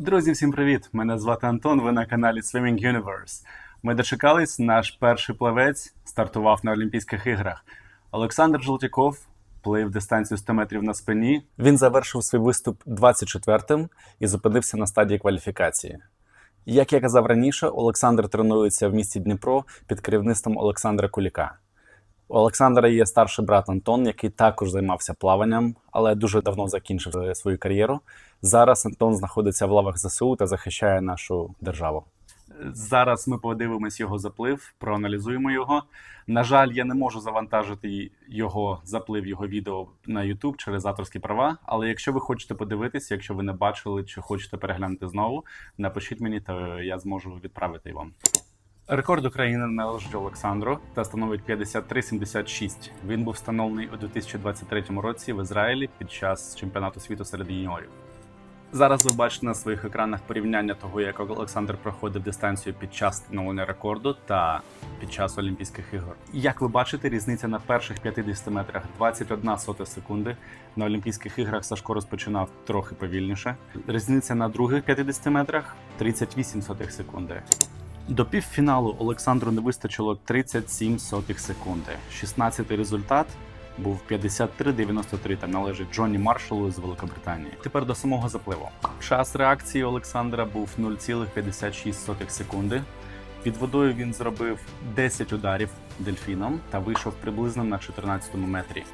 Друзі, всім привіт! Мене звати Антон. Ви на каналі Swimming Universe. Ми дочекались. Наш перший плавець стартував на Олімпійських іграх. Олександр Жолтяков плив дистанцію 100 метрів на спині. Він завершив свій виступ 24-м і зупинився на стадії кваліфікації. Як я казав раніше, Олександр тренується в місті Дніпро під керівництвом Олександра Куліка. У Олександра є старший брат Антон, який також займався плаванням, але дуже давно закінчив е, свою кар'єру. Зараз Антон знаходиться в лавах ЗСУ та захищає нашу державу. Зараз ми подивимось його заплив, проаналізуємо його. На жаль, я не можу завантажити його заплив, його відео на YouTube через авторські права. Але якщо ви хочете подивитися, якщо ви не бачили чи хочете переглянути знову, напишіть мені, то я зможу відправити вам. Рекорд України належить Олександру та становить 53,76. Він був встановлений у 2023 році в Ізраїлі під час чемпіонату світу серед юніорів. Зараз ви бачите на своїх екранах порівняння того, як Олександр проходив дистанцію під час встановлення рекорду та під час Олімпійських ігор. Як ви бачите, різниця на перших 50 метрах 21 сота секунди. На Олімпійських іграх Сашко розпочинав трохи повільніше. Різниця на других 50 метрах 38 сотих секунди. До півфіналу Олександру не вистачило 37 сотих секунди. 16-й результат був 53-93 та належить Джонні Маршалу з Великобританії. Тепер до самого запливу. Час реакції Олександра був 0,56 секунди. Під водою він зробив 10 ударів дельфіном та вийшов приблизно на 14-му метрі.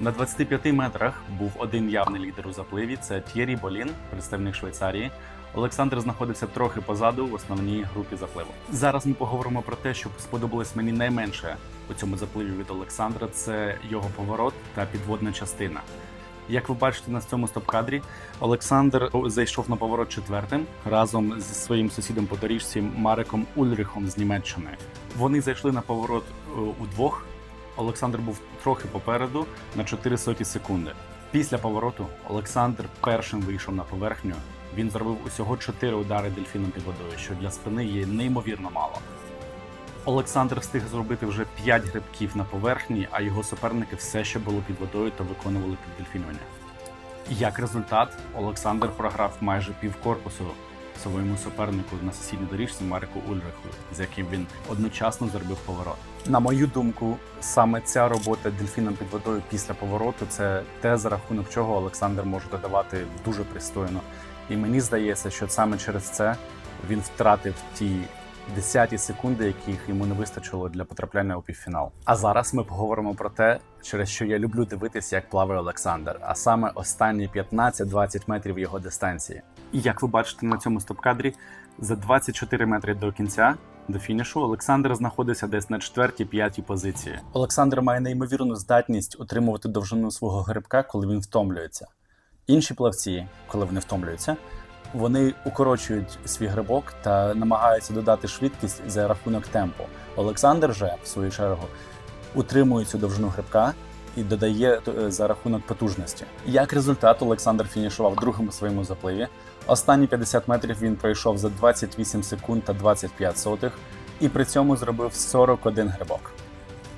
На 25 метрах був один явний лідер у запливі. Це Т'єрі Болін, представник Швейцарії. Олександр знаходився трохи позаду в основній групі запливу. Зараз ми поговоримо про те, що сподобалось мені найменше у цьому запливі від Олександра. Це його поворот та підводна частина. Як ви бачите на цьому стоп-кадрі, Олександр зайшов на поворот четвертим разом зі своїм сусідом по доріжці Мареком Ульрихом з Німеччини. Вони зайшли на поворот е, удвох. Олександр був трохи попереду на 4 соті секунди. Після повороту Олександр першим вийшов на поверхню. Він зробив усього 4 удари дельфіном під водою, що для спини є неймовірно мало. Олександр встиг зробити вже 5 грибків на поверхні, а його суперники все ще були під водою та виконували піддельфінювання. Як результат, Олександр програв майже півкорпусу своєму супернику на сусідній доріжці Марку Ульриху, з яким він одночасно зробив поворот. На мою думку, саме ця робота дельфіном під водою після повороту це те, за рахунок чого Олександр може додавати дуже пристойно. І мені здається, що саме через це він втратив ті десяті секунди, яких йому не вистачило для потрапляння у півфінал. А зараз ми поговоримо про те, через що я люблю дивитися, як плаває Олександр, а саме останні 15-20 метрів його дистанції. І як ви бачите на цьому стоп-кадрі, за 24 метри до кінця. До фінішу Олександр знаходився десь на четвертій п'ятій позиції. Олександр має неймовірну здатність утримувати довжину свого грибка, коли він втомлюється. Інші плавці, коли вони втомлюються, вони укорочують свій грибок та намагаються додати швидкість за рахунок темпу. Олександр же, в свою чергу, утримує цю довжину грибка і додає е, за рахунок потужності. Як результат, Олександр фінішував другому своєму запливі. Останні 50 метрів він пройшов за 28 секунд та 25 сотих, і при цьому зробив 41 грибок.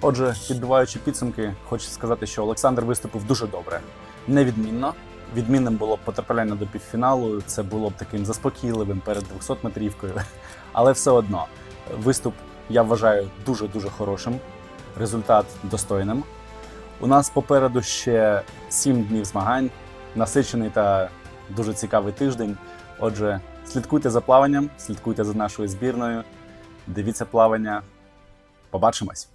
Отже, підбиваючи підсумки, хочу сказати, що Олександр виступив дуже добре, невідмінно. Відмінним було б потрапляння до півфіналу. Це було б таким заспокійливим перед 200 метрівкою. Але все одно виступ я вважаю дуже дуже хорошим. Результат достойним. У нас попереду ще 7 днів змагань, насичений та дуже цікавий тиждень. Отже, слідкуйте за плаванням, слідкуйте за нашою збірною, дивіться плавання. Побачимось!